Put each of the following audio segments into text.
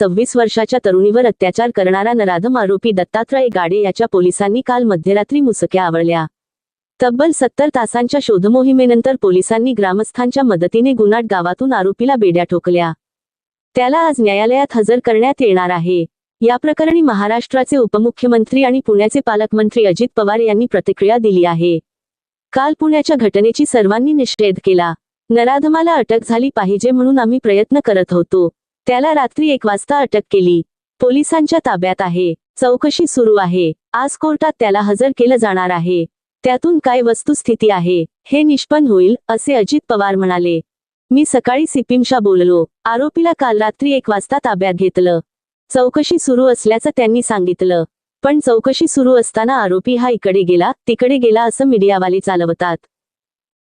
सव्वीस वर्षाच्या तरुणीवर अत्याचार करणारा नराधम आरोपी दत्तात्रय गाडे याच्या पोलिसांनी काल मध्यरात्री मुसक्या आवळल्या. तब्बल सत्तर तासांच्या शोधमोहिमेनंतर पोलिसांनी ग्रामस्थांच्या मदतीने गुन्हाट गावातून आरोपीला बेड्या ठोकल्या. त्याला आज न्यायालयात हजर करण्यात येणार आहे. या प्रकरणी महाराष्ट्राचे उपमुख्यमंत्री आणि पुण्याचे पालकमंत्री अजित पवार यांनी प्रतिक्रिया दिली आहे. काल पुण्याच्या घटनेची सर्वांनी निषेध केला. नराधमाला अटक झाली पाहिजे म्हणून आम्ही प्रयत्न करत होतो. त्याला रात्री एक वाजता अटक केली. पोलिसांच्या ताब्यात आहे. चौकशी सुरू आहे. आज कोर्टात त्याला हजर केलं जाणार आहे. त्यातून काय वस्तुस्थिती आहे हे निष्पन्न होईल असे अजित पवार म्हणाले. मी सकाळी सिपिमशा बोललो. आरोपीला काल रात्री एक वाजता ताब्यात घेतलं. चौकशी सुरू असल्याचं त्यांनी सांगितलं. पण चौकशी सुरू असताना आरोपी हा इकडे गेला तिकडे गेला असं मीडियावाले चालवतात.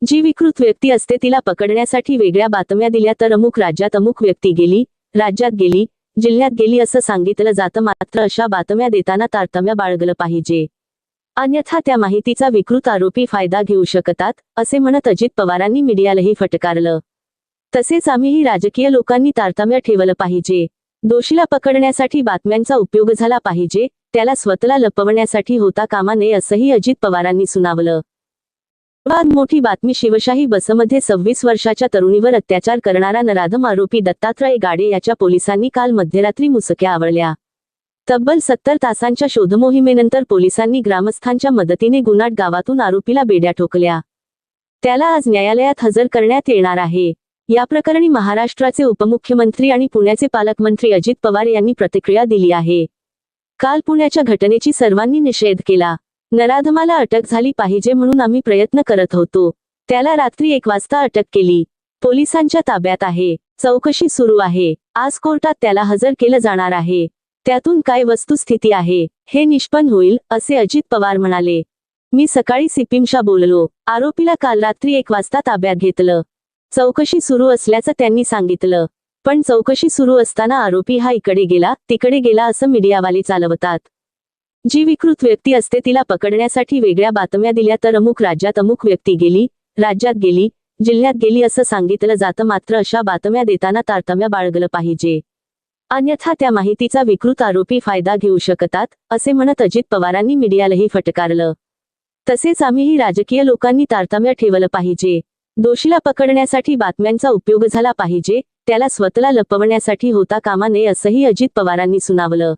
जी विकृत व्यक्ती असते तिला पकडण्यासाठी वेगळ्या बातम्या दिल्या तर अमुक राज्यात अमुक व्यक्ती गेली राज्यात गेली जिल्ह्यात गेली असं सांगितलं जातं मात्र अशा बातम्या देताना तारतम्य बाळगलं पाहिजे. अन्यथा त्या माहितीचा विकृत आरोपी फायदा घेऊ शकतात असे म्हणत अजित पवारांनी मीडियालाही फटकारलं. तसेच आम्हीही राजकीय लोकांनी तारतम्य ठेवलं पाहिजे. दोषीला पकडण्यासाठी बातम्यांचा उपयोग झाला पाहिजे त्याला स्वतःला लपवण्यासाठी होता कामा नये असंही अजित पवारांनी सुनावलं. सर्वात मोठी बातमी शिवशाही बसमध्ये सव्वीस वर्षाच्या तरुणीवर अत्याचार करणारा नराधम आरोपी दत्तात्रय गाडे याच्या पोलिसांनी काल मध्यरात्री मुसक्या आवळल्या. तब्बल सत्तर तासांच्या शोधमोहिमेनंतर पोलिसांनी ग्रामस्थांच्या मदतीने गुन्हाट गावातून आरोपीला बेड्या ठोकल्या. त्याला आज न्यायालयात हजर करण्यात येणार आहे. या प्रकरणी महाराष्ट्राचे उपमुख्यमंत्री आणि पुण्याचे पालकमंत्री अजित पवार यांनी प्रतिक्रिया दिली आहे. काल पुण्याच्या घटनेची सर्वांनी निषेध केला. नराधमाला अटक झाली पाहिजे म्हणून आम्ही प्रयत्न करत होतो. त्याला रात्री एक वाजता अटक केली. पोलिसांच्या ताब्यात आहे. चौकशी सुरू आहे. आज कोर्टात त्याला हजर केलं जाणार आहे. त्यातून काय वस्तुस्थिती आहे हे निष्पन्न होईल असे अजित पवार म्हणाले. मी सकाळी सिपिमशा बोललो. आरोपीला काल रात्री एक वाजता ताब्यात घेतलं. चौकशी सुरू असल्याचं त्यांनी सांगितलं. पण चौकशी सुरू असताना आरोपी हा इकडे गेला तिकडे गेला असं मीडियावाले चालवतात. जी विकृत व्यक्ती असते तिला पकडण्यासाठी वेगळ्या बातम्या दिल्या तर अमुक राज्यात अमुक व्यक्ती गेली राज्यात गेली जिल्ह्यात गेली असं सांगितलं जातं मात्र अशा बातम्या देताना तारतम्य बाळगलं पाहिजे. अन्यथा त्या माहितीचा विकृत आरोपी फायदा घेऊ शकतात असे म्हणत अजित पवारांनी मीडियालाही फटकारलं. तसेच आम्हीही राजकीय लोकांनी तारतम्य ठेवलं पाहिजे. दोषीला पकडण्यासाठी बातम्यांचा उपयोग झाला पाहिजे त्याला स्वतःला लपवण्यासाठी होता कामा नये असंही अजित पवारांनी सुनावलं.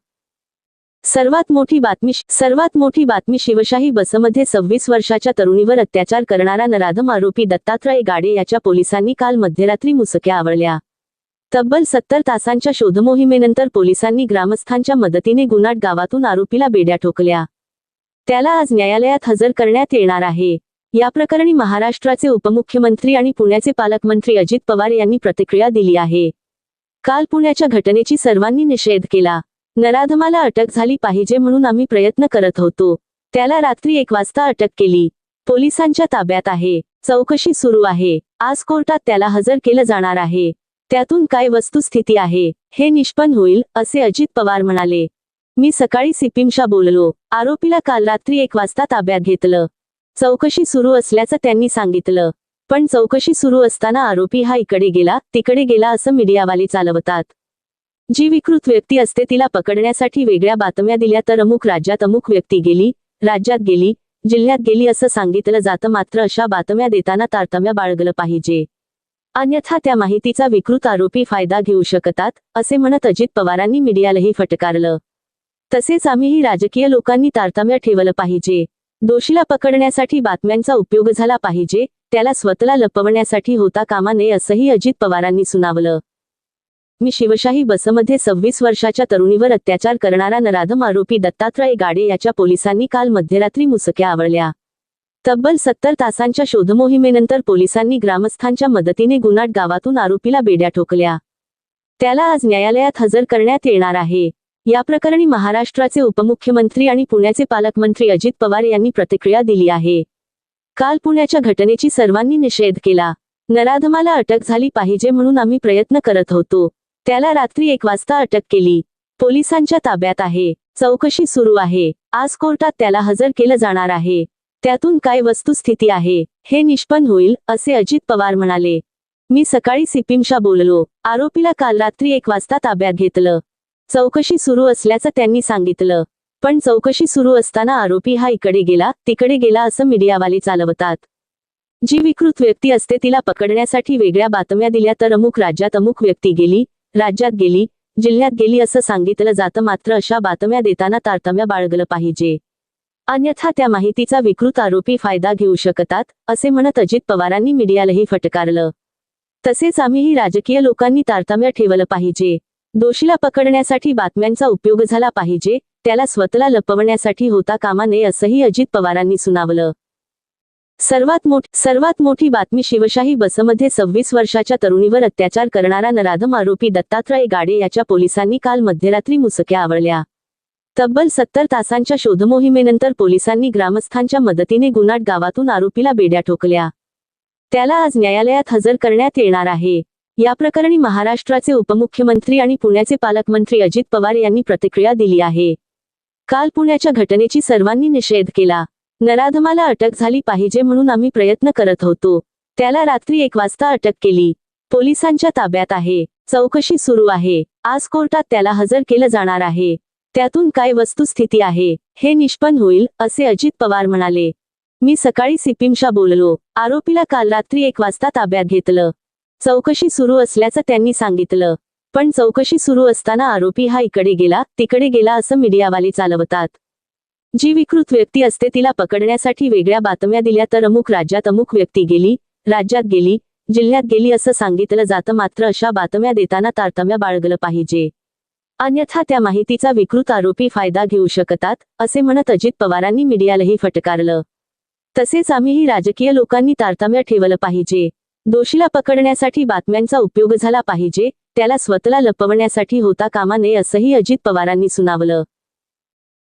सर्वात मोठी बातमी सर्वात मोठी बातमी शिवशाही बसमध्ये सव्वीस वर्षाच्या तरुणीवर अत्याचार करणारा नराधम आरोपी दत्तात्रय गाडे याच्या पोलिसांनी काल मध्यरात्री मुसक्या आवळल्या. तब्बल सत्तर तासांच्या शोधमोहिमेनंतर पोलिसांनी ग्रामस्थांच्या मदतीने गुन्हाट गावातून आरोपीला बेड्या ठोकल्या. त्याला आज न्यायालयात हजर करण्यात येणार आहे. या प्रकरणी महाराष्ट्राचे उपमुख्यमंत्री आणि पुण्याचे पालकमंत्री अजित पवार यांनी प्रतिक्रिया दिली आहे. काल पुण्याच्या घटनेची सर्वांनी निषेध केला. नराधमाला अटक झाली पाहिजे म्हणून आम्ही प्रयत्न करत होतो. त्याला रात्री एक वाजता अटक केली. पोलिसांच्या ताब्यात आहे. चौकशी सुरू आहे. आज कोर्टात त्याला हजर केलं जाणार आहे. त्यातून काय वस्तुस्थिती आहे हे निष्पन्न होईल असे अजित पवार म्हणाले. मी सकाळी सिपिमशा बोललो. आरोपीला काल रात्री एक वाजता ताब्यात घेतलं. चौकशी सुरू असल्याचं त्यांनी सांगितलं. पण चौकशी सुरू असताना आरोपी हा इकडे गेला तिकडे गेला असं मीडियावाले चालवतात. जी विकृत व्यक्ती असते तिला पकडण्यासाठी वेगळ्या बातम्या दिल्या तर अमुक राज्यात अमुक व्यक्ती गेली राज्यात गेली जिल्ह्यात गेली असं सांगितलं जातं मात्र अशा बातम्या देताना तारतम्य बाळगलं पाहिजे. अन्यथा त्या माहितीचा विकृत आरोपी फायदा घेऊ शकतात असे म्हणत अजित पवारांनी मीडियालाही फटकारलं. तसेच आम्हीही राजकीय लोकांनी तारतम्य ठेवलं पाहिजे. दोषीला पकडण्यासाठी बातम्यांचा उपयोग झाला पाहिजे त्याला स्वतःला लपवण्यासाठी होता कामा नये असंही अजित पवारांनी सुनावलं. मी शिवशाही बसमध्ये सव्वीस वर्षाच्या तरुणीवर अत्याचार करणारा नराधम आरोपी दत्तात्रय गाडे याच्या पोलिसांनी काल मध्यरात्री मुसक्या आवळल्या. तब्बल सत्तर तासांच्या शोधमोहिमेनंतर पोलिसांनी ग्रामस्थांच्या मदतीने गुन्हाट गावातून आरोपीला बेड्या ठोकल्या. त्याला आज न्यायालयात हजर करण्यात येणार आहे. या प्रकरणी महाराष्ट्राचे उपमुख्यमंत्री आणि पुण्याचे पालकमंत्री अजित पवार यांनी प्रतिक्रिया दिली आहे. काल पुण्याच्या घटनेची सर्वांनी निषेध केला. नराधमाला अटक झाली पाहिजे म्हणून आम्ही प्रयत्न करत होतो. त्याला रात्री एक वाजता अटक केली. पोलिसांच्या ताब्यात आहे. चौकशी सुरू आहे. आज कोर्टात त्याला हजर केलं जाणार आहे. त्यातून काय वस्तुस्थिती आहे हे निष्पन्न होईल असे अजित पवार म्हणाले. मी सकाळी सिपिमशा बोललो. आरोपीला काल रात्री एक वाजता ताब्यात घेतलं. चौकशी सुरू असल्याचं त्यांनी सांगितलं. पण चौकशी सुरू असताना आरोपी हा इकडे गेला तिकडे गेला असं मीडियावाले चालवतात. जी विकृत व्यक्ती असते तिला पकडण्यासाठी वेगळ्या बातम्या दिल्या तर अमुक राज्यात अमुक व्यक्ती गेली राज्यात गेली जिल्ह्यात गेली असं सांगितलं जातं मात्र अशा बातम्या देताना तारतम्य बाळगलं पाहिजे. अन्यथा त्या माहितीचा विकृत आरोपी फायदा घेऊ शकतात असे म्हणत अजित पवारांनी मीडियालाही फटकारलं. तसेच आम्हीही राजकीय लोकांनी तारतम्य ठेवलं पाहिजे. दोषीला पकडण्यासाठी बातम्यांचा उपयोग झाला पाहिजे त्याला स्वतःला लपवण्यासाठी होता कामा नये असंही अजित पवारांनी सुनावलं. सर्वात मोठ सर्वात मोठी बातमी शिवशाही बसमध्ये सव्वीस वर्षाच्या तरुणीवर अत्याचार करणारा नराधम आरोपी दत्तात्रय गाडे याच्या पोलिसांनी काल मध्यरात्री मुसक्या आवळल्या. तब्बल सत्तर तासांच्या शोधमोहिमेनंतर पोलिसांनी ग्रामस्थांच्या मदतीने गुन्हाट गावातून आरोपीला बेड्या ठोकल्या. त्याला आज न्यायालयात हजर करण्यात येणार आहे. या प्रकरणी महाराष्ट्राचे उपमुख्यमंत्री आणि पुण्याचे पालकमंत्री अजित पवार यांनी प्रतिक्रिया दिली आहे. काल पुण्याच्या घटनेची सर्वांनी निषेध केला. नराधमाला अटक झाली पाहिजे म्हणून आम्ही प्रयत्न करत होतो. त्याला रात्री एक वाजता अटक केली. पोलिसांच्या ताब्यात आहे. चौकशी सुरू आहे. आज कोर्टात त्याला हजर केलं जाणार आहे. त्यातून काय वस्तुस्थिती आहे हे निष्पन्न होईल असे अजित पवार म्हणाले. मी सकाळी सिपिमशा बोललो. आरोपीला काल रात्री एक वाजता ताब्यात घेतलं. चौकशी सुरू असल्याचं त्यांनी सांगितलं. पण चौकशी सुरू असताना आरोपी हा इकडे गेला तिकडे गेला असं मीडियावाले चालवतात. जी विकृत व्यक्ती असते तिला पकडण्यासाठी वेगळ्या बातम्या दिल्या तर अमुक राज्यात अमुक व्यक्ती गेली राज्यात गेली जिल्ह्यात गेली असं सांगितलं जातं. मात्र अशा बातम्या देताना तारतम्य बाळगलं पाहिजे. अन्यथा त्या माहितीचा विकृत आरोपी फायदा घेऊ शकतात असे म्हणत अजित पवारांनी मीडियालाही फटकारलं. तसेच आम्हीही राजकीय लोकांनी तारतम्य ठेवलं पाहिजे. दोषीला पकडण्यासाठी बातम्यांचा उपयोग झाला पाहिजे त्याला स्वतःला लपवण्यासाठी होता कामा नये असंही अजित पवारांनी सुनावलं.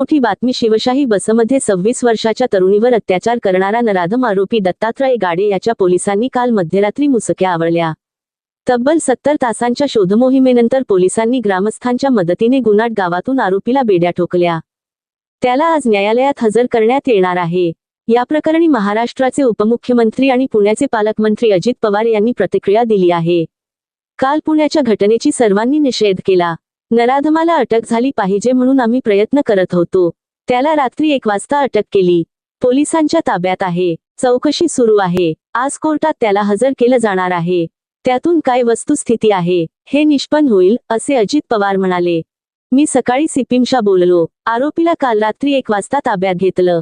मोठी बातमी शिवशाही बसमध्ये सव्वीस वर्षाच्या तरुणीवर अत्याचार करणारा नराधम आरोपी दत्तात्रय गाडे याच्या पोलिसांनी काल मध्यरात्री मुसक्या आवळल्या. तब्बल सत्तर तासांच्या शोधमोहिमेनंतर पोलिसांनी ग्रामस्थांच्या मदतीने गुन्हाट गावातून आरोपीला बेड्या ठोकल्या. त्याला आज न्यायालयात हजर करण्यात येणार आहे. या प्रकरणी महाराष्ट्राचे उपमुख्यमंत्री आणि पुण्याचे पालकमंत्री अजित पवार यांनी प्रतिक्रिया दिली आहे. काल पुण्याच्या घटनेची सर्वांनी निषेध केला. नराधमाला अटक झाली पाहिजे म्हणून आम्ही प्रयत्न करत होतो. त्याला रात्री एक वाजता अटक केली. पोलिसांच्या ताब्यात आहे. चौकशी सुरू आहे. आज कोर्टात त्याला हजर केलं जाणार आहे. त्यातून काय वस्तुस्थिती आहे हे निष्पन्न होईल असे अजित पवार म्हणाले. मी सकाळी सिपिमशा बोललो. आरोपीला काल रात्री एक वाजता ताब्यात घेतलं.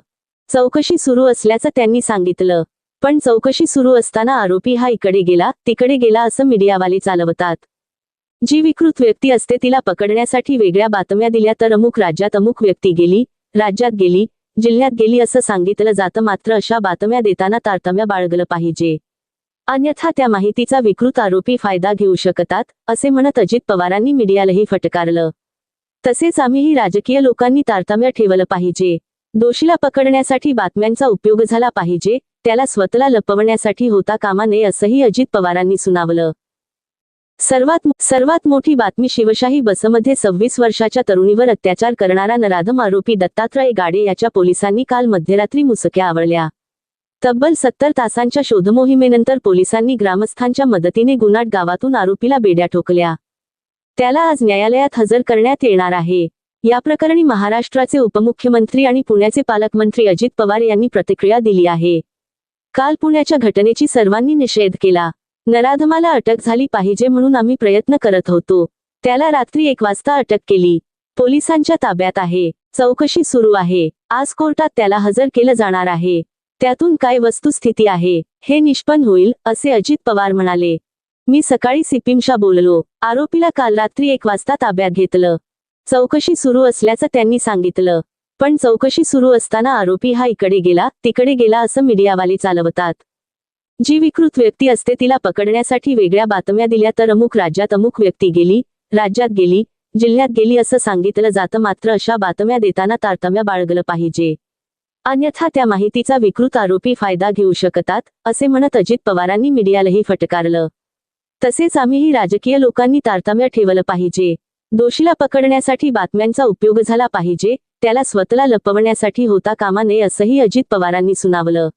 चौकशी सुरू असल्याचं त्यांनी सांगितलं. पण चौकशी सुरू असताना आरोपी हा इकडे गेला तिकडे गेला असं मीडियावाले चालवतात. जी विकृत व्यक्ती असते तिला पकडण्यासाठी वेगळ्या बातम्या दिल्या तर अमुक राज्यात अमुक व्यक्ती गेली राज्यात गेली जिल्ह्यात गेली असं सांगितलं जातं मात्र अशा बातम्या देताना तारतम्य बाळगलं पाहिजे. अन्यथा त्या माहितीचा विकृत आरोपी फायदा घेऊ शकतात असे म्हणत अजित पवारांनी मीडियालाही फटकारलं. तसेच आम्हीही राजकीय लोकांनी तारतम्य ठेवलं पाहिजे. दोषीला पकडण्यासाठी बातम्यांचा उपयोग झाला पाहिजे त्याला स्वतःला लपवण्यासाठी होता कामा नये असंही अजित पवारांनी सुनावलं. सर्वात सर्वात मोठी बातमी शिवशाही बसमध्ये सव्वीस वर्षाच्या तरुणीवर अत्याचार करणारा नराधम आरोपी दत्तात्रय गाडे याच्या पोलिसांनी काल मध्यरात्री मुसक्या आवळल्या. तब्बल सत्तर तासांच्या शोधमोहिमेनंतर पोलिसांनी ग्रामस्थांच्या मदतीने गुन्हाट गावातून आरोपीला बेड्या ठोकल्या. त्याला आज न्यायालयात हजर करण्यात येणार आहे. या प्रकरणी महाराष्ट्राचे उपमुख्यमंत्री आणि पुण्याचे पालकमंत्री अजित पवार यांनी प्रतिक्रिया दिली आहे. काल पुण्याच्या घटनेची सर्वांनी निषेध केला. नराधमाला अटक झाली पाहिजे म्हणून आम्ही प्रयत्न करत होतो. त्याला रात्री एक वाजता अटक केली. पोलिसांच्या ताब्यात आहे. चौकशी सुरू आहे. आज कोर्टात त्याला हजर केलं जाणार आहे. त्यातून काय वस्तुस्थिती आहे हे निष्पन्न होईल असे अजित पवार म्हणाले. मी सकाळी सिपिमशा बोललो. आरोपीला काल रात्री एक वाजता ताब्यात घेतलं. चौकशी सुरू असल्याचं त्यांनी सांगितलं. पण चौकशी सुरू असताना आरोपी हा इकडे गेला तिकडे गेला असं मीडियावाले चालवतात. जी विकृत व्यक्ती असते तिला पकडण्यासाठी वेगळ्या बातम्या दिल्या तर अमुक राज्यात अमुक व्यक्ती गेली राज्यात गेली जिल्ह्यात गेली असं सांगितलं जातं. मात्र अशा बातम्या देताना तारतम्य बाळगलं पाहिजे. अन्यथा त्या माहितीचा विकृत आरोपी फायदा घेऊ शकतात असे म्हणत अजित पवारांनी मीडियालाही फटकारलं. तसेच आम्हीही राजकीय लोकांनी तारतम्य ठेवलं पाहिजे. दोषीला पकडण्यासाठी बातम्यांचा उपयोग झाला पाहिजे त्याला स्वतःला लपवण्यासाठी होता कामा नये असंही अजित पवारांनी सुनावलं.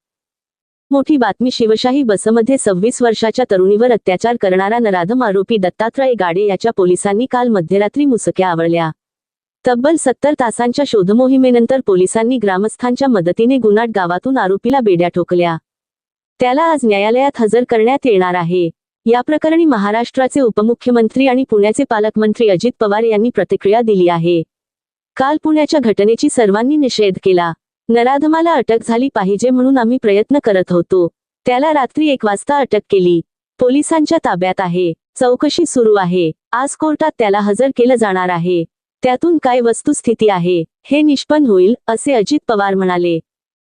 मोठी बातमी शिवशाही बसमध्ये सव्वीस वर्षाच्या तरुणीवर अत्याचार करणारा नराधम आरोपी दत्तात्रय गाडे याच्या पोलिसांनी काल मध्यरात्री मुसक्या आवळल्या. तब्बल सत्तर तासांच्या शोधमोहिमेनंतर पोलिसांनी ग्रामस्थांच्या मदतीने गुन्हाट गावातून आरोपीला बेड्या ठोकल्या. त्याला आज न्यायालयात हजर करण्यात येणार आहे. या प्रकरणी महाराष्ट्राचे उपमुख्यमंत्री आणि पुण्याचे पालकमंत्री अजित पवार यांनी प्रतिक्रिया दिली आहे. काल पुण्याच्या घटनेची सर्वांनी निषेध केला. नराधमाला अटक झाली पाहिजे म्हणून आम्ही प्रयत्न करत होतो. त्याला रात्री एक वाजता अटक केली. पोलिसांच्या ताब्यात आहे. चौकशी सुरू आहे. आज कोर्टात त्याला हजर केलं जाणार आहे. त्यातून काय वस्तुस्थिती आहे हे निष्पन्न होईल असे अजित पवार म्हणाले.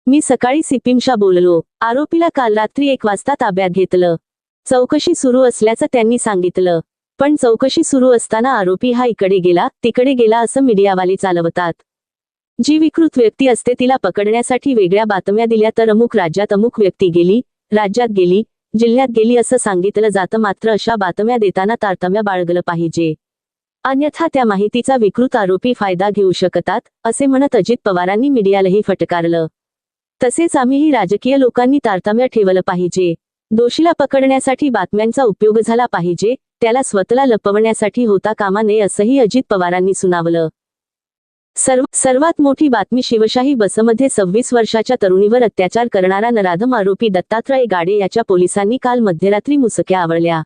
मी सकाळी सिपिमशा बोललो. आरोपीला काल रात्री एक वाजता ताब्यात घेतलं. चौकशी सुरू असल्याचं त्यांनी सांगितलं. पण चौकशी सुरू असताना आरोपी हा इकडे गेला तिकडे गेला असं मीडियावाले चालवतात. जी विकृत व्यक्ती असते तिला पकडण्यासाठी वेगळ्या बातम्या दिल्या तर अमुक राज्यात अमुक व्यक्ती गेली राज्यात गेली जिल्ह्यात गेली असं सांगितलं जातं. मात्र अशा बातम्या देताना तारतम्य बाळगलं पाहिजे. अन्यथा त्या माहितीचा विकृत आरोपी फायदा घेऊ शकतात असे म्हणत अजित पवारांनी मीडियालाही फटकारलं. तसेच आम्हीही राजकीय लोकांनी तारतम्य ठेवलं पाहिजे. दोषीला पकडण्यासाठी बातम्यांचा उपयोग झाला पाहिजे त्याला स्वतःला लपवण्यासाठी होता कामा नये असंही अजित पवारांनी सुनावलं. सर्व सर्वात मोठी बातमी शिवशाही बसमध्ये सव्वीस वर्षाच्या तरुणीवर अत्याचार करणारा नराधम आरोपी दत्तात्रय गाडे याच्या पोलिसांनी काल मध्यरात्री मुसक्या आवळल्या.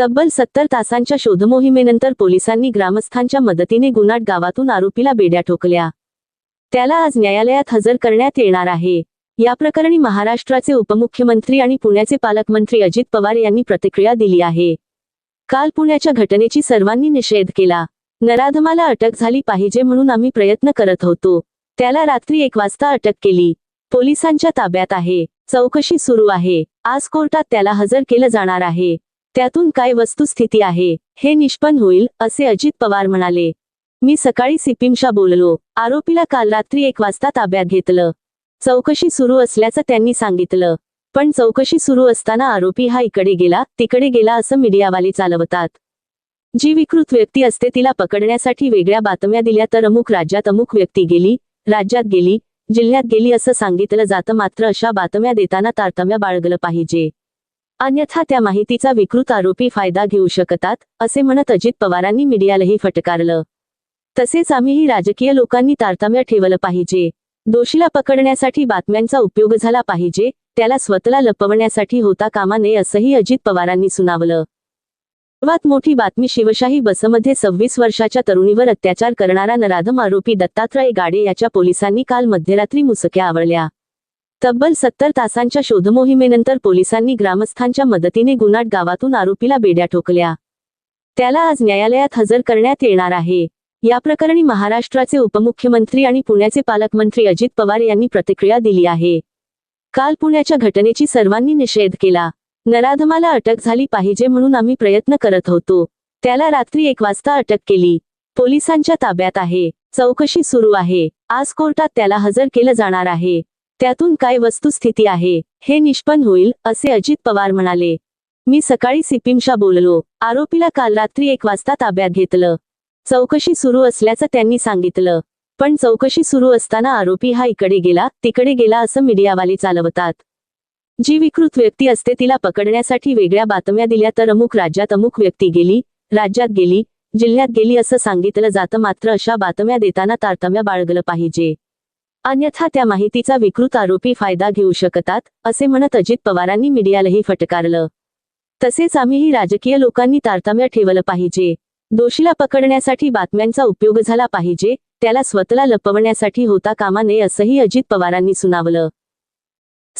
तब्बल सत्तर तासांच्या शोधमोहिमेनंतर पोलिसांनी ग्रामस्थांच्या मदतीने गुन्हाट गावातून आरोपीला बेड्या ठोकल्या. त्याला आज न्यायालयात हजर करण्यात येणार आहे. या प्रकरणी महाराष्ट्राचे उपमुख्यमंत्री आणि पुण्याचे पालकमंत्री अजित पवार यांनी प्रतिक्रिया दिली आहे. काल पुण्याच्या घटनेची सर्वांनी निषेध केला. नराधमाला अटक झाली पाहिजे म्हणून आम्ही प्रयत्न करत होतो. त्याला रात्री एक वाजता अटक केली. पोलिसांच्या ताब्यात आहे. चौकशी सुरू आहे. आज कोर्टात त्याला हजर केलं जाणार आहे. त्यातून काय वस्तुस्थिती आहे हे निष्पन्न होईल असे अजित पवार म्हणाले. मी सकाळी सिपिमशा बोललो. आरोपीला काल रात्री एक वाजता ताब्यात घेतलं. चौकशी सुरू असल्याचं त्यांनी सांगितलं. पण चौकशी सुरू असताना आरोपी हा इकडे गेला तिकडे गेला असं मीडियावाले चालवतात. जी विकृत व्यक्ती असते तिला पकडण्यासाठी वेगळ्या बातम्या दिल्या तर अमुक राज्यात अमुक व्यक्ती गेली राज्यात गेली जिल्ह्यात गेली असं सांगितलं जातं मात्र अशा बातम्या देताना तारतम्य बाळगलं पाहिजे. अन्यथा त्या माहितीचा विकृत आरोपी फायदा घेऊ शकतात असे म्हणत अजित पवारांनी मीडियालाही फटकारलं. तसेच आम्हीही राजकीय लोकांनी तारतम्य ठेवलं पाहिजे. दोषीला पकडण्यासाठी बातम्यांचा उपयोग झाला पाहिजे त्याला स्वतःला लपवण्यासाठी होता कामा नये असंही अजित पवारांनी सुनावलं. सर्वात मोठी बातमी शिवशाही बसमध्ये सव्वीस वर्षाच्या तरुणीवर अत्याचार करणारा नराधम आरोपी दत्तात्रय गाडे याच्या पोलिसांनी काल मध्यरात्री मुसक्या आवळल्या. तब्बल सत्तर तासांच्या शोधमोहिमेनंतर पोलिसांनी ग्रामस्थांच्या मदतीने गुन्हाट गावातून आरोपीला बेड्या ठोकल्या. त्याला आज न्यायालयात हजर करण्यात येणार आहे. या प्रकरणी महाराष्ट्राचे उपमुख्यमंत्री आणि पुण्याचे पालकमंत्री अजित पवार यांनी प्रतिक्रिया दिली आहे. काल पुण्याच्या घटनेची सर्वांनी निषेध केला. नराधमाला अटक झाली पाहिजे म्हणून आम्ही प्रयत्न करत होतो. त्याला रात्री एक वाजता अटक केली. पोलिसांच्या ताब्यात आहे. चौकशी सुरू आहे. आज कोर्टात त्याला हजर केलं जाणार आहे. त्यातून काय वस्तुस्थिती आहे हे निष्पन्न होईल असे अजित पवार म्हणाले. मी सकाळी सिपिमशा बोललो. आरोपीला काल रात्री एक वाजता ताब्यात घेतलं. चौकशी सुरू असल्याचं त्यांनी सांगितलं. पण चौकशी सुरू असताना आरोपी हा इकडे गेला तिकडे गेला असं मीडियावाले चालवतात. जी विकृत व्यक्ती असते तिला पकडण्यासाठी वेगळ्या बातम्या दिल्या तर अमुक राज्यात अमुक व्यक्ती गेली राज्यात गेली जिल्ह्यात गेली असं सांगितलं जातं मात्र अशा बातम्या देताना तारतम्य बाळगलं पाहिजे. अन्यथा त्या माहितीचा विकृत आरोपी फायदा घेऊ शकतात असे म्हणत अजित पवारांनी मीडियालाही फटकारलं. तसेच आम्हीही राजकीय लोकांनी तारतम्य ठेवलं पाहिजे. दोषीला पकडण्यासाठी बातम्यांचा उपयोग झाला पाहिजे त्याला स्वतःला लपवण्यासाठी होता कामा नये असंही अजित पवारांनी सुनावलं.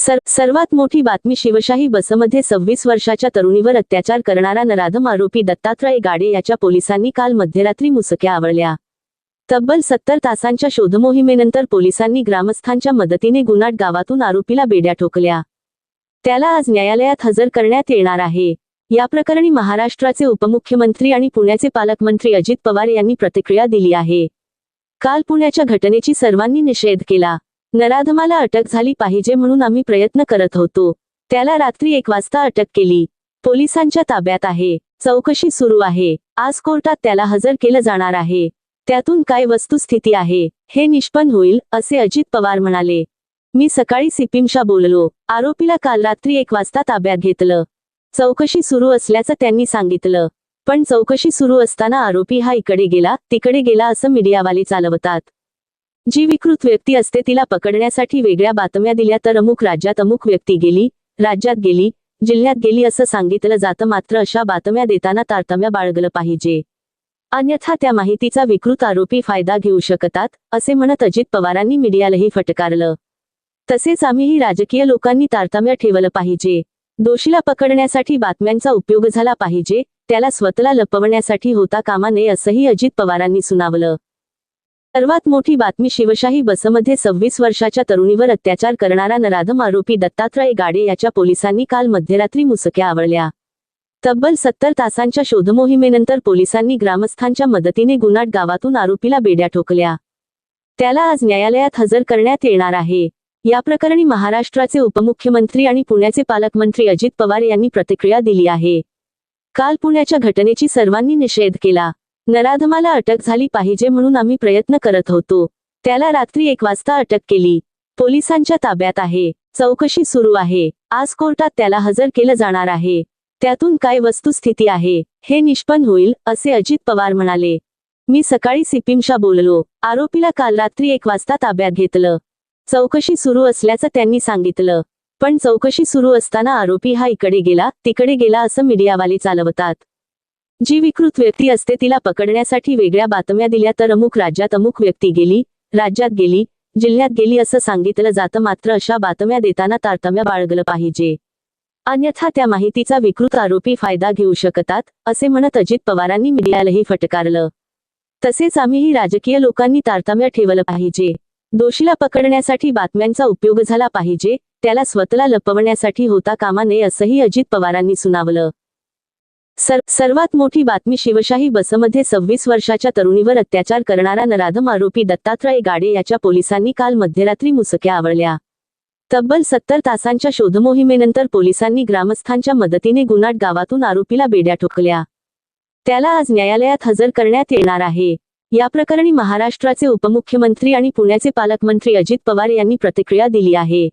सर सर्वात मोठी बातमी शिवशाही बसमध्ये सव्वीस वर्षाच्या तरुणीवर अत्याचार करणारा नराधम आरोपी दत्तात्रय गाडे याच्या पोलिसांनी काल मध्यरात्री मुसक्या आवळल्या. तब्बल सत्तर तासांच्या शोधमोहिमेनंतर पोलिसांनी ग्रामस्थांच्या मदतीने गुन्हाट गावातून आरोपीला बेड्या ठोकल्या. त्याला आज न्यायालयात हजर करण्यात येणार आहे. या प्रकरणी महाराष्ट्राचे उपमुख्यमंत्री आणि पुण्याचे पालकमंत्री अजित पवार यांनी प्रतिक्रिया दिली आहे. काल पुण्याच्या घटनेची सर्वांनी निषेध केला. नराधमाला अटक झाली पाहिजे म्हणून आम्ही प्रयत्न करत होतो. त्याला रात्री एक वाजता अटक केली. पोलिसांच्या ताब्यात आहे. चौकशी सुरू आहे. आज कोर्टात त्याला हजर केलं जाणार आहे. त्यातून काय वस्तुस्थिती आहे हे निष्पन्न होईल असे अजित पवार म्हणाले. मी सकाळी सिपिमशा बोललो. आरोपीला काल रात्री एक वाजता ताब्यात घेतलं. चौकशी सुरू असल्याचं त्यांनी सांगितलं. पण चौकशी सुरू असताना आरोपी हा इकडे गेला तिकडे गेला असं मीडियावाले चालवतात. जी विकृत व्यक्ती असते तिला पकडण्यासाठी वेगळ्या बातम्या दिल्या तर अमुक राज्यात अमुक व्यक्ती गेली राज्यात गेली जिल्ह्यात गेली असं सांगितलं जातं मात्र अशा बातम्या देताना तारतम्य बाळगलं पाहिजे. अन्यथा त्या माहितीचा विकृत आरोपी फायदा घेऊ शकतात असे म्हणत अजित पवारांनी मीडियालाही फटकारलं. तसेच आम्हीही राजकीय लोकांनी तारतम्य ठेवलं पाहिजे. दोषीला पकडण्यासाठी बातम्यांचा उपयोग झाला पाहिजे त्याला स्वतःला लपवण्यासाठी होता कामा नये असंही अजित पवारांनी सुनावलं. सर्वात मोठी बातमी शिवशाही बसमध्ये सव्वीस वर्षाच्या तरुणीवर अत्याचार करणारा नराधम आरोपी दत्तात्रय गाडे याच्या पोलिसांनी काल मध्यरात्री मुसक्या आवळल्या. तब्बल सत्तर तासांच्या शोधमोहिमेनंतर पोलिसांनी ग्रामस्थांच्या मदतीने गुन्हाट गावातून आरोपीला बेड्या ठोकल्या. त्याला आज न्यायालयात हजर करण्यात येणार आहे. या प्रकरणी महाराष्ट्राचे उपमुख्यमंत्री आणि पुण्याचे पालकमंत्री अजित पवार यांनी प्रतिक्रिया दिली आहे. काल पुण्याच्या घटनेची सर्वांनी निषेध केला. नराधमाला अटक झाली पाहिजे म्हणून आम्ही प्रयत्न करत होतो. त्याला रात्री एक वाजता अटक केली. पोलिसांच्या ताब्यात आहे. चौकशी सुरू आहे. आज कोर्टात त्याला हजर केलं जाणार आहे. त्यातून काय वस्तुस्थिती आहे हे निष्पन्न होईल असे अजित पवार म्हणाले. मी सकाळी सिपिमशा बोललो. आरोपीला काल रात्री एक वाजता ताब्यात घेतलं. चौकशी सुरू असल्याचं त्यांनी सांगितलं. पण चौकशी सुरू असताना आरोपी हा इकडे गेला तिकडे गेला असं मीडियावाले चालवतात. जी विकृत व्यक्ती असते तिला पकडण्यासाठी वेगळ्या बातम्या दिल्या तर अमुक राज्यात अमुक व्यक्ती गेली राज्यात गेली जिल्ह्यात गेली असं सांगितलं जातं. मात्र अशा बातम्या देताना तारतम्य बाळगलं पाहिजे. अन्यथा त्या माहितीचा विकृत आरोपी फायदा घेऊ शकतात असे म्हणत अजित पवारांनी मीडियालाही फटकारलं. तसेच आम्हीही राजकीय लोकांनी तारतम्य ठेवलं पाहिजे. दोषीला पकडण्यासाठी बातम्यांचा उपयोग झाला पाहिजे त्याला स्वतःला लपवण्यासाठी होता कामा नये असंही अजित पवारांनी सुनावलं. सर सर्वात मोठी बातमी शिवशाही बसमध्ये सव्वीस वर्षाच्या तरुणीवर अत्याचार करणारा नराधम आरोपी दत्तात्रय गाडे याच्या पोलिसांनी काल मध्यरात्री मुसक्या आवळल्या. तब्बल सत्तर तासांच्या शोधमोहिमेनंतर पोलिसांनी ग्रामस्थांच्या मदतीने गुन्हाट गावातून आरोपीला बेड्या ठोकल्या. त्याला आज न्यायालयात हजर करण्यात येणार आहे. या प्रकरणी महाराष्ट्राचे उपमुख्यमंत्री आणि पुण्याचे पालकमंत्री अजित पवार यांनी प्रतिक्रिया दिली आहे.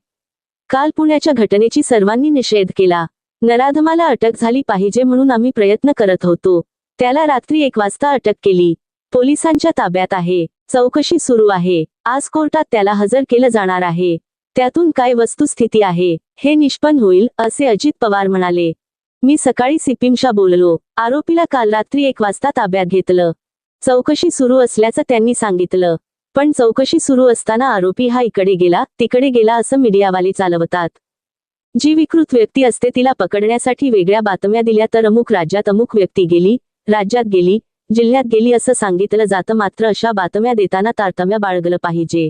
काल पुण्याच्या घटनेची सर्वांनी निषेध केला. नराधमाला अटक झाली पाहिजे म्हणून आम्ही प्रयत्न करत होतो. त्याला रात्री एक वाजता अटक केली. पोलिसांच्या ताब्यात आहे. चौकशी सुरू आहे. आज कोर्टात त्याला हजर केलं जाणार आहे. त्यातून काय वस्तुस्थिती आहे हे निष्पन्न होईल असे अजित पवार म्हणाले. मी सकाळी सिपिमशा बोललो. आरोपीला काल रात्री एक वाजता ताब्यात घेतलं. चौकशी सुरू असल्याचं त्यांनी सांगितलं. पण चौकशी सुरू असताना आरोपी हा इकडे गेला तिकडे गेला असं मीडियावाले चालवतात. जी विकृत व्यक्ती असते तिला पकडण्यासाठी वेगळ्या बातम्या दिल्या तर अमुक राज्यात अमुक व्यक्ती गेली राज्यात गेली जिल्ह्यात गेली असं सांगितलं जातं. मात्र अशा बातम्या देताना तारतम्य बाळगलं पाहिजे.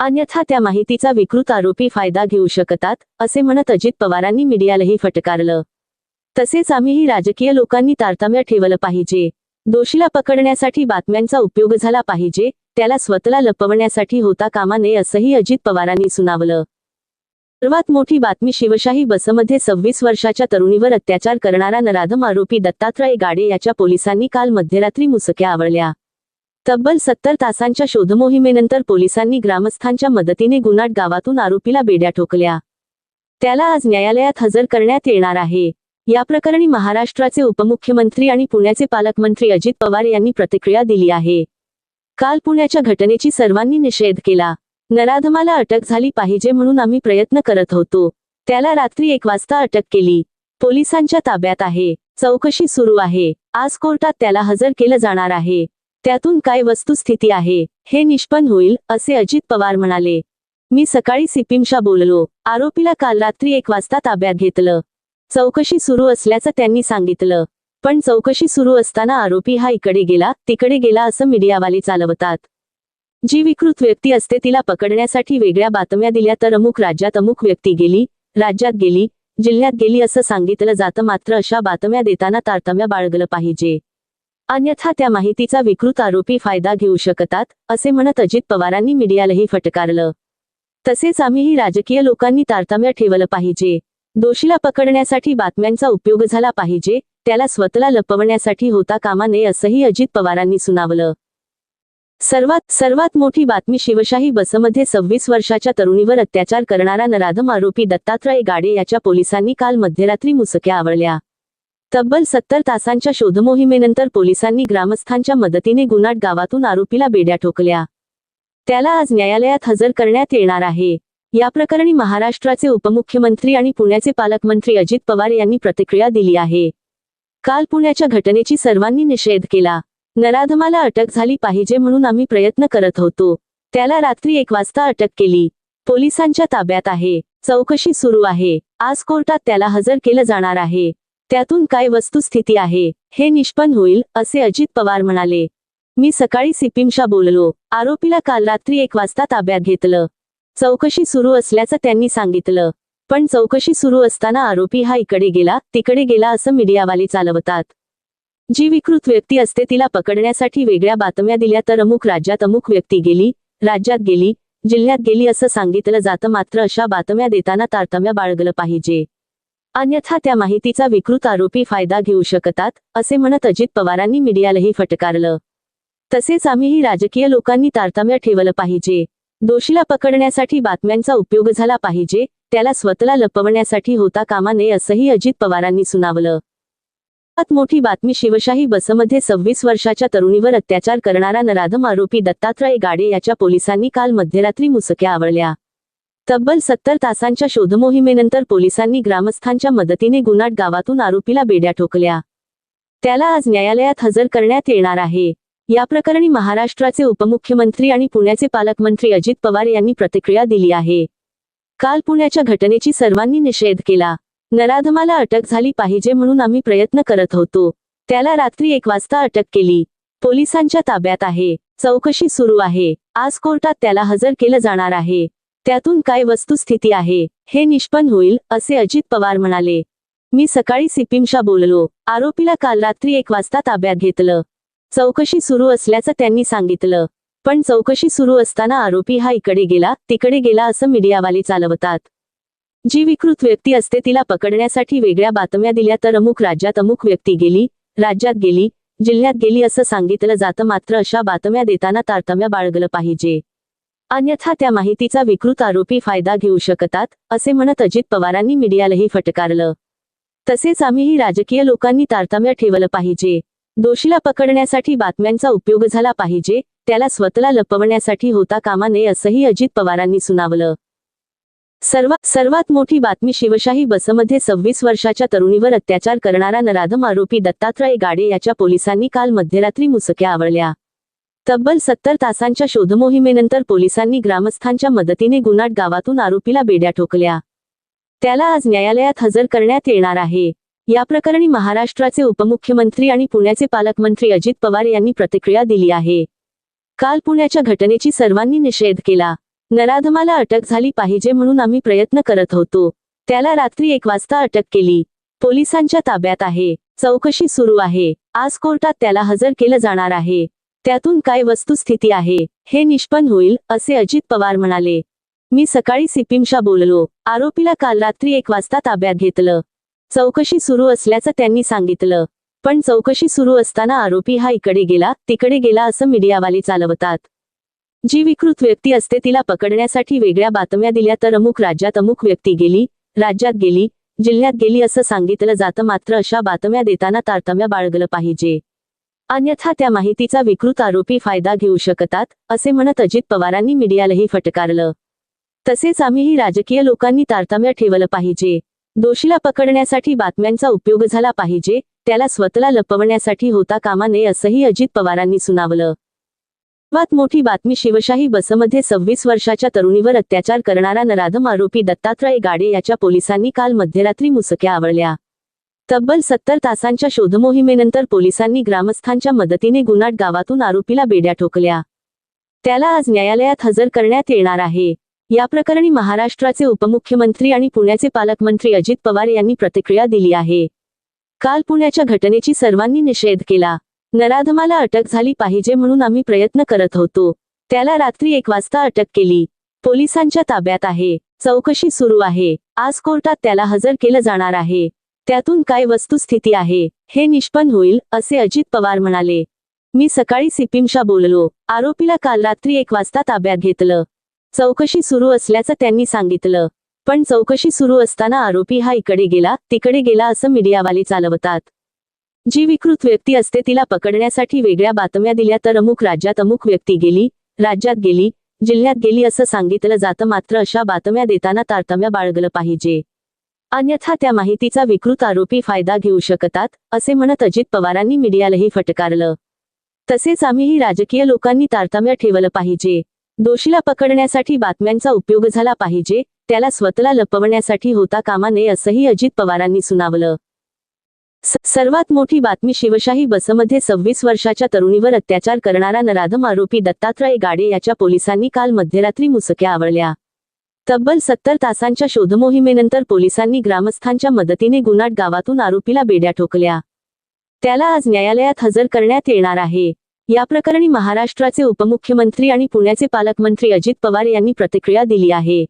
अन्यथा त्या माहितीचा विकृत आरोपी फायदा घेऊ शकतात असे म्हणत अजित पवारांनी मीडियालाही फटकारलं. तसेच आम्हीही राजकीय लोकांनी तारतम्य ठेवलं पाहिजे. दोषीला पकडण्यासाठी बातम्यांचा उपयोग झाला पाहिजे त्याला स्वतःला लपवण्यासाठी होता कामा नये असंही अजित पवारांनी सुनावलं. सर्वात मोठी बातमी शिवशाही बसमध्ये सव्वीस वर्षाच्या तरुणीवर अत्याचार करणारा नराधम आरोपी दत्तात्रय गाडे याच्या पोलिसांनी काल मध्यरात्री मुसक्या आवळल्या. तब्बल सत्तर तासांच्या शोधमोहिमेनंतर पोलिसांनी ग्रामस्थांच्या मदतीने गुनाट गावातून आरोपीला बेड्या ठोकल्या. त्याला आज न्यायालयात हजर करण्यात येणार आहे. या प्रकरणी महाराष्ट्राचे उपमुख्यमंत्री आणि पुण्याचे पालकमंत्री अजित पवार यांनी प्रतिक्रिया दिली आहे. काल पुण्याच्या घटनेची सर्वांनी निषेध केला. नराधमाला अटक झाली पाहिजे म्हणून आम्ही प्रयत्न करत होतो. त्याला रात्री एक वाजता अटक केली. पोलिसांच्या ताब्यात आहे. चौकशी सुरू आहे. आज कोर्टात त्याला हजर केलं जाणार आहे. त्यातून काय वस्तुस्थिती आहे हे निष्पन्न होईल असे अजित पवार म्हणाले. मी सकाळी सिपिमशा बोललो. आरोपीला काल रात्री एक वाजता ताब्यात घेतलं. चौकशी सुरू असल्याचं त्यांनी सांगितलं. पण चौकशी सुरू असताना आरोपी हा इकडे गेला तिकडे गेला असं मीडियावाले चालवतात. जी विकृत व्यक्ती असते तिला पकडण्यासाठी वेगळ्या बातम्या दिल्या तर अमुक राज्यात अमुक व्यक्ती गेली राज्यात गेली जिल्ह्यात गेली असं सांगितलं जातं मात्र अशा बातम्या देताना तारतम्य बाळगलं पाहिजे. अन्यथा त्या माहितीचा विकृत आरोपी फायदा घेऊ शकतात असे म्हणत अजित पवारांनी मीडियालाही फटकारलं. तसेच आम्हीही राजकीय लोकांनी तारतम्य ठेवलं पाहिजे. दोषीला पकडण्यासाठी बातम्यांचा उपयोग झाला पाहिजे त्याला स्वतःला लपवण्यासाठी होता कामा नये असंही अजित पवारांनी सुनावलं. सर्वात सर्वात मोठी बातमी शिवशाही बसमध्ये सव्वीस वर्षाच्या तरुणीवर अत्याचार करणारा नराधम आरोपी दत्तात्रय गाडे याच्या पोलिसांनी काल मध्यरात्री मुसक्या आवळल्या. तब्बल सत्तर तासांच्या शोधमोहिमेनंतर पोलिसांनी ग्रामस्थांच्या मदतीने गुन्हाट गावातून आरोपीला बेड्या ठोकल्या. त्याला आज न्यायालयात हजर करण्यात येणार आहे. या प्रकरणी महाराष्ट्राचे उपमुख्यमंत्री आणि पुण्याचे पालकमंत्री अजित पवार यांनी प्रतिक्रिया दिली आहे. काल पुण्याच्या घटनेची सर्वांनी निषेध केला. नराधमाला अटक झाली पाहिजे म्हणून आम्ही प्रयत्न करत होतो. त्याला रात्री एक वाजता अटक केली. पोलिसांच्या ताब्यात आहे. चौकशी सुरू आहे. आज कोर्टात त्याला हजर केलं जाणार आहे. त्यातून काय वस्तुस्थिती आहे हे निष्पन्न होईल असे अजित पवार म्हणाले. मी सकाळी सिपिमशा बोललो. आरोपीला काल रात्री एक वाजता ताब्यात घेतलं. चौकशी सुरू असल्याचं त्यांनी सांगितलं. पण चौकशी सुरू असताना आरोपी हा इकडे गेला तिकडे गेला असं मीडियावाले चालवतात. जी विकृत व्यक्ती असते तिला पकडण्यासाठी वेगळ्या बातम्या दिल्या तर अमुक राज्यात अमुक व्यक्ती गेली राज्यात गेली जिल्ह्यात गेली असं सांगितलं जातं मात्र अशा बातम्या देताना तारतम्य बाळगलं पाहिजे. अन्यथा त्या माहितीचा विकृत आरोपी फायदा घेऊ शकतात असे म्हणत अजित पवारांनी मीडियालाही फटकारलं. तसेच आम्हीही राजकीय लोकांनी तारतम्य ठेवलं पाहिजे. दोषीला पकडण्यासाठी बातम्यांचा उपयोग झाला पाहिजे त्याला स्वतःला लपवण्यासाठी होता कामा नये असंही अजित पवारांनी सुनावलं. सर्वात मोठी बातमी शिवशाही बसमध्ये सव्वीस वर्षाच्या तरुणीवर अत्याचार करणारा नराधम आरोपी दत्तात्रय गाडे याच्या पोलिसांनी काल मध्यरात्री मुसक्या आवळल्या. तब्बल सत्तर तासांच्या शोधमोहिमेनंतर पोलिसांनी ग्रामस्थांच्या मदतीने गुन्हाट गावातून आरोपीला बेड्या ठोकल्या. त्याला आज न्यायालयात हजर करण्यात येणार आहे. या प्रकरणी महाराष्ट्राचे उपमुख्यमंत्री आणि पुण्याचे पालकमंत्री अजित पवार यांनी प्रतिक्रिया दिली आहे. काल पुण्याच्या घटनेची सर्वांनी निषेध केला. नराधमाला अटक झाली पाहिजे म्हणून आम्ही प्रयत्न करत होतो. त्याला रात्री एक वाजता अटक केली. पोलिसांच्या ताब्यात आहे. चौकशी सुरू आहे. आज कोर्टात त्याला हजर केलं जाणार आहे. त्यातून काय वस्तुस्थिती आहे हे निष्पन्न होईल असे अजित पवार म्हणाले. मी सकाळी सिपिमशा बोललो. आरोपीला काल रात्री एक वाजता ताब्यात घेतलं. चौकशी सुरू असल्याचं त्यांनी सांगितलं. पण चौकशी सुरू असताना आरोपी हा इकडे गेला तिकडे गेला असं मीडियावाले चालवतात. जी विकृत व्यक्ती असते तिला पकडण्यासाठी वेगळ्या बातम्या दिल्या तर अमुक राज्यात अमुक व्यक्ती गेली राज्यात गेली जिल्ह्यात गेली असं सांगितलं जातं मात्र अशा बातम्या देताना तारतम्य बाळगलं पाहिजे. अन्यथा त्या माहितीचा विकृत आरोपी फायदा घेऊ शकतात असे म्हणत अजित पवारांनी मीडियालाही फटकारलं. तसेच आम्हीही राजकीय लोकांनी तारतम्य ठेवलं पाहिजे. दोषीला पकडण्यासाठी बातम्यांचा उपयोग झाला पाहिजे त्याला स्वतःला लपवण्यासाठी होता कामा नये असंही अजित पवारांनी सुनावलं. सर्वात सर्वात मोठी बातमी शिवशाही बसमध्ये सव्वीस वर्षाच्या तरुणीवर अत्याचार करणारा नराधम आरोपी दत्तात्रय गाडे याच्या पोलिसांनी काल मध्यरात्री मुसक्या आवळल्या. तब्बल सत्तर तासांच्या शोधमोहिमेनंतर पोलिसांनी ग्रामस्थांच्या मदतीने गुन्हाट गावातून आरोपीला बेड्या ठोकल्या. त्याला आज न्यायालयात हजर करण्यात येणार आहे. या प्रकरणी महाराष्ट्राचे उपमुख्यमंत्री आणि पुण्याचे पालकमंत्री अजित पवार यांनी प्रतिक्रिया दिली आहे. काल पुण्याच्या घटनेची सर्वांनी निषेध केला. नराधमाला अटक झाली पाहिजे म्हणून आम्ही प्रयत्न करत होतो. त्याला रात्री एक वाजता अटक केली. पोलिसांच्या ताब्यात आहे. चौकशी सुरू आहे. आज कोर्टात त्याला हजर केलं जाणार आहे. त्यातून काय वस्तुस्थिती आहे हे निष्पन्न होईल असे अजित पवार म्हणाले. मी सकाळी सिपिमशा बोललो. आरोपीला काल रात्री एक वाजता ताब्यात घेतलं. चौकशी सुरू असल्याचं त्यांनी सांगितलं. पण चौकशी सुरू असताना आरोपी हा इकडे गेला तिकडे गेला असं मीडियावाले चालवतात. जी विकृत व्यक्ती असते तिला पकडण्यासाठी वेगळ्या बातम्या दिल्या तर अमुक राज्यात अमुक व्यक्ती गेली राज्यात गेली जिल्ह्यात गेली असं सांगितलं जातं. मात्र अशा बातम्या देताना तारतम्य बाळगलं पाहिजे. अन्यथा त्या माहितीचा विकृत आरोपी फायदा घेऊ शकतात असे म्हणत अजित पवारांनी मीडियालाही फटकारलं. तसेच आम्हीही राजकीय लोकांनी तारतम्य ठेवलं पाहिजे. दोषीला पकडण्यासाठी बातम्यांचा उपयोग झाला पाहिजे त्याला स्वतःला लपवण्यासाठी होता कामा नये असंही अजित पवारांनी सुनावलं. सर्वात मोठी बातमी शिवशाही बसमध्ये सव्वीस वर्षाच्या तरुणीवर अत्याचार करणारा नराधम आरोपी दत्तात्रय गाडे याच्या पोलिसांनी काल मध्यरात्री मुसक्या आवळल्या. तब्बल सत्तर तासांच्या शोधमोहिमेनंतर पोलिसांनी ग्रामस्थांच्या मदतीने गुन्हाट गावातून आरोपीला बेड्या ठोकल्या. त्याला आज न्यायालयात हजर करण्यात येणार आहे. या प्रकरणी महाराष्ट्राचे उपमुख्यमंत्री आणि पुण्याचे पालकमंत्री अजित पवार यांनी प्रतिक्रिया दिली आहे. काल पुण्याच्या घटनेची सर्वांनी निषेध केला. नराधमाला अटक झाली पाहिजे म्हणून आम्ही प्रयत्न करत होतो. त्याला रात्री एक वाजता अटक केली. पोलिसांच्या ताब्यात आहे. चौकशी सुरू आहे. आज कोर्टात त्याला हजर केलं जाणार आहे. त्यातून काय वस्तुस्थिती आहे हे निष्पन्न होईल असे अजित पवार म्हणाले. मी सकाळी सिपिमशा बोललो. आरोपीला काल रात्री एक वाजता ताब्यात घेतलं. चौकशी सुरू असल्याचं त्यांनी सांगितलं. पण चौकशी सुरू असताना आरोपी हा इकडे गेला तिकडे गेला असं मीडियावाले चालवतात. जी विकृत व्यक्ती असते तिला पकडण्यासाठी वेगळ्या बातम्या दिल्या तर अमुक राज्यात अमुक व्यक्ती गेली राज्यात गेली जिल्ह्यात गेली असं सांगितलं जातं. मात्र अशा बातम्या देताना तारतम्य बाळगलं पाहिजे. अन्यथा त्या माहितीचा विकृत आरोपी फायदा घेऊ शकतात असे म्हणत अजित पवारांनी मीडियालाही फटकारलं. तसेच आम्हीही राजकीय लोकांनी तारतम्य ठेवलं पाहिजे. दोषीला पकडण्यासाठी बातम्यांचा उपयोग झाला पाहिजे त्याला स्वतःला लपवण्यासाठी होता कामा नये असंही अजित पवारांनी सुनावलं. सर्वात मोठी बातमी शिवशाही बसमध्ये सव्वीस वर्षाच्या तरुणीवर अत्याचार करणारा नराधम आरोपी दत्तात्रय गाडे याच्या पोलिसांनी काल मध्यरात्री मुसक्या आवळल्या. तब्बल सत्तर तासांच्या शोधमोहिमेनंतर पोलिसांनी ग्रामस्थांच्या मदतीने गुन्हाट गावातून आरोपीला बेड्या ठोकल्या. त्याला आज न्यायालयात हजर करण्यात येणार आहे. या प्रकरणी महाराष्ट्राचे उपमुख्यमंत्री आणि पुण्याचे पालकमंत्री अजित पवार यांनी प्रतिक्रिया दिली आहे.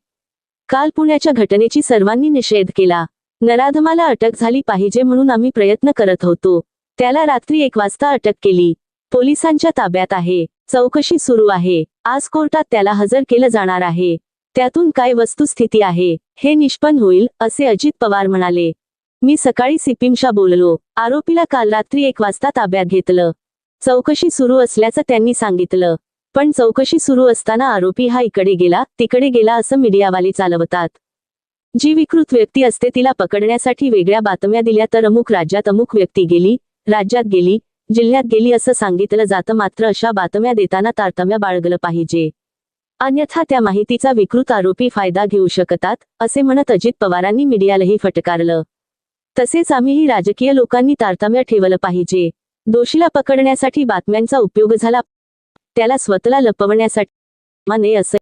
काल पुण्याच्या घटनेची सर्वांनी निषेध केला. नराधमाला अटक झाली पाहिजे म्हणून आम्ही प्रयत्न करत होतो. त्याला रात्री एक वाजता अटक केली. पोलिसांच्या ताब्यात आहे. चौकशी सुरू आहे. आज कोर्टात त्याला हजर केलं जाणार आहे. त्यातून काय वस्तुस्थिती आहे हे निष्पन्न होईल असे अजित पवार म्हणाले. मी सकाळी सिपिमशा बोललो. आरोपीला काल रात्री एक वाजता ताब्यात घेतलं. चौकशी सुरू असल्याचं त्यांनी सांगितलं. पण चौकशी सुरू असताना आरोपी हा इकडे गेला तिकडे गेला असं मीडियावाले चालवतात. जी विकृत व्यक्ती असते तिला पकडण्यासाठी वेगळ्या बातम्या दिल्या तर अमुक राज्यात अमुक व्यक्ती गेली राज्यात गेली जिल्ह्यात गेली असं सांगितलं जातं मात्र अशा बातम्या देताना तारतम्य बाळगलं पाहिजे. अन्यथा त्या माहितीचा विकृत आरोपी फायदा घेऊ शकतात असे म्हणत अजित पवारांनी मीडियालाही फटकारलं. तसेच आम्हीही राजकीय लोकांनी तारतम्य ठेवलं पाहिजे. दोषीला पकडण्यासाठी बातम्यांचा उपयोग झाला त्याला स्वतःला लपवण्यासाठी मा असं